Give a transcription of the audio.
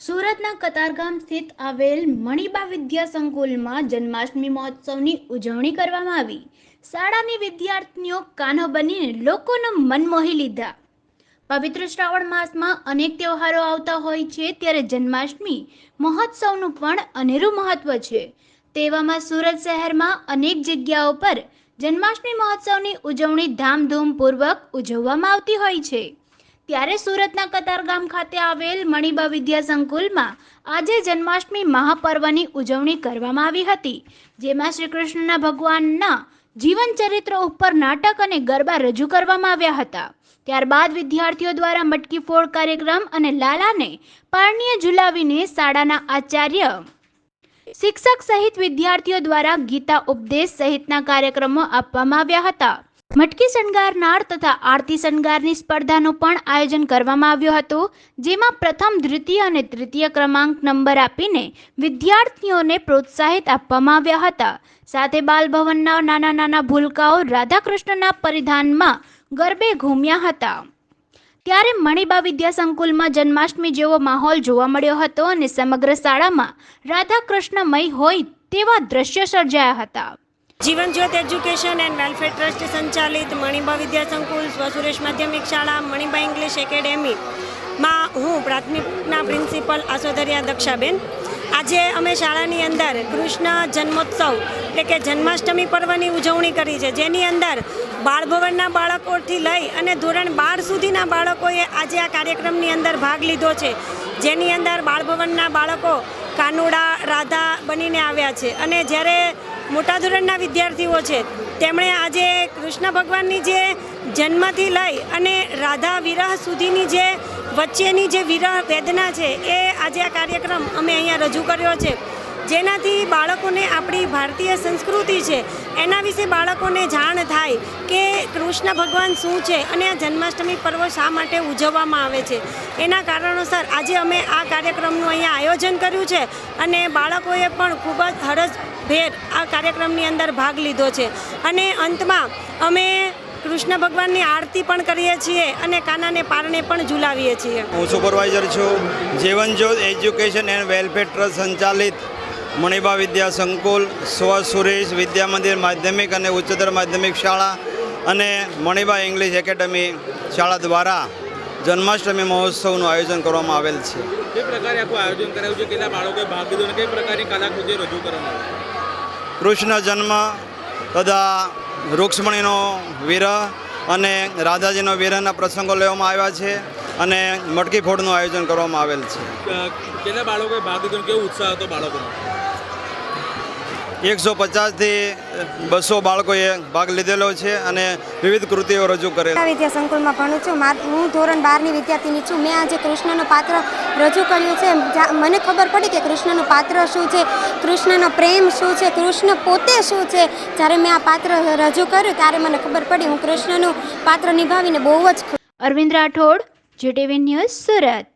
સુરતના કતારગામ સ્થિત આવેલ મણિબા વિદ્યા સંકુલમાં જન્માષ્ટમી મહોત્સવની ઉજવણી કરવામાં આવી. શાળાની વિદ્યાર્થીઓ કાનો બનીને લોકોના મન મોહી લીધા. પવિત્ર શ્રાવણ માસમાં અનેક તહેવારો આવતા હોય છે, ત્યારે જન્માષ્ટમી મહોત્સવનું પણ અનેરું મહત્વ છે. તેવામાં સુરત શહેરમાં અનેક જગ્યાઓ પર જન્માષ્ટમી મહોત્સવની ઉજવણી ધામધૂમપૂર્વક ઉજવવામાં આવતી હોય છે. ત્યારે સુરતના કતારગામ ખાતે આવેલ મણિબા વિદ્યા સંકુલમાં આજે જન્માષ્ટમી મહાપર્વની ઉજવણી કરવામાં આવી હતી, જેમાં શ્રી કૃષ્ણના ભગવાનના જીવન ચરિત્ર ઉપર નાટક અને ગરબા રજૂ કરવામાં આવ્યા હતા. ત્યારબાદ વિદ્યાર્થીઓ દ્વારા મટકી ફોડ કાર્યક્રમ અને લાલાને પારણીએ ઝુલાવીને શાળાના આચાર્ય, શિક્ષક સહિત વિદ્યાર્થીઓ દ્વારા ગીતા ઉપદેશ સહિતના કાર્યક્રમો આપવામાં આવ્યા હતા. મટકી શણગારનાર તથા આરતી શણગારની સ્પર્ધાનું પણ આયોજન કરવામાં આવ્યું હતું, જેમાં પ્રથમ દ્વિતીય અને તૃતીય ક્રમાંક નંબર આપીને વિદ્યાર્થીઓને પ્રોત્સાહિત આપવામાં આવ્યા હતા. સાથે બાલભવનના નાના નાના ભૂલકાઓ રાધાકૃષ્ણના પરિધાનમાં ગરબે ઘૂમ્યા હતા. ત્યારે મણિબા વિદ્યા સંકુલમાં જન્માષ્ટમી જેવો માહોલ જોવા મળ્યો હતો અને સમગ્ર શાળામાં રાધાકૃષ્ણમય હોય તેવા દ્રશ્યો સર્જાયા હતા. જીવન જ્યોત એજ્યુકેશન એન્ડ વેલફેર ટ્રસ્ટ સંચાલિત મણિબા વિદ્યા સંકુલ સ્વસુરેશ માધ્યમિક શાળા, મણિબા ઇંગ્લિશ એકેડેમી. માં હું પ્રાથમિકના પ્રિન્સિપલ આસોદરિયા દક્ષાબેન. આજે અમે શાળાની અંદર કૃષ્ણ જન્મોત્સવ એટલે કે જન્માષ્ટમી પર્વની ઉજવણી કરી છે, જેની અંદર બાળભવનના બાળકોથી લઈ અને ધોરણ બાર સુધીના બાળકોએ આજે આ કાર્યક્રમની અંદર ભાગ લીધો છે, જેની અંદર બાળભવનના બાળકો કાનુડા, રાધા બનીને આવ્યા છે. અને જ્યારે મોટા ધોરણના વિદ્યાર્થીઓ છે. તેમણે આજે કૃષ્ણ ભગવાનની જે જન્મથી લઈ અને રાધા વિરહ સુધીની જે વચ્ચેની જે વિરહ વેદના છે, એ આજે આ કાર્યક્રમ અમે અહીંયા રજૂ કર્યો છે. જેનાથી બાળકોને આપણી ભારતીય સંસ્કૃતિ છે, એના વિશે બાળકોને જાણ થાય કે કૃષ્ણ ભગવાન શું છે અને આ જન્માષ્ટમી પર્વ શા માટે ઉજવવામાં આવે છે. એના કારણોસર આજે અમે આ કાર્યક્રમનું અહીંયા આયોજન કર્યું છે અને બાળકોએ પણ ખૂબ જ હરસભેર આ કાર્યક્રમની અંદર ભાગ લીધો છે. અને અંતમાં અમે કૃષ્ણ ભગવાનની આરતી પણ કરીએ છીએ અને કાનાને પારણે પણ ઝુલાવીએ છીએ. હું સુપરવાઇઝર છું. જીવન જ્યોત એજ્યુકેશન એન્ડ વેલફેર ટ્રસ્ટ સંચાલિત મણિબા વિદ્યા સંકુલ સ્વ સુરેશ વિદ્યા મંદિર માધ્યમિક અને ઉચ્ચતર માધ્યમિક શાળા અને મણિબા ઇંગ્લિશ એકેડમી શાળા દ્વારા જન્માષ્ટમી મહોત્સવનું આયોજન કરવામાં આવેલ છે. કઈ પ્રકારે આખું આયોજન કરાયું છે? કેટલા બાળકોએ ભાગ લીધો અને કઈ પ્રકારની કલાકૃતિ રજૂ કરવામાં કૃષ્ણ જન્મ તથા રૂક્ષ્મણીનો વિરહ અને રાધાજીનો વિરહના પ્રસંગો લેવામાં આવ્યા છે અને મટકી ફોડનું આયોજન કરવામાં આવેલ છે. કેટલા બાળકોએ ભાગ લીધો કેવો ઉત્સાહ હતો બાળકોનો એકસો પચાસથી બસો બાળકોએ ભાગ લીધેલો છે અને વિવિધ કૃતિઓ રજૂ કરેલ. આ વિદ્યા સંકુલમાં ભણું છું. માર હું ધોરણ બારની વિદ્યાર્થીની છું. મેં આજે કૃષ્ણનું પાત્ર રજૂ કર્યું છે. મને ખબર પડી કે કૃષ્ણનું પાત્ર શું છે કૃષ્ણનો પ્રેમ શું છે કૃષ્ણ પોતે શું છે. જ્યારે મેં આ પાત્ર રજૂ કર્યું ત્યારે મને ખબર પડી હું કૃષ્ણનું પાત્ર નિભાવીને બહુ જ અરવિંદ રાઠોડ જીટીવી ન્યૂઝ સુરત.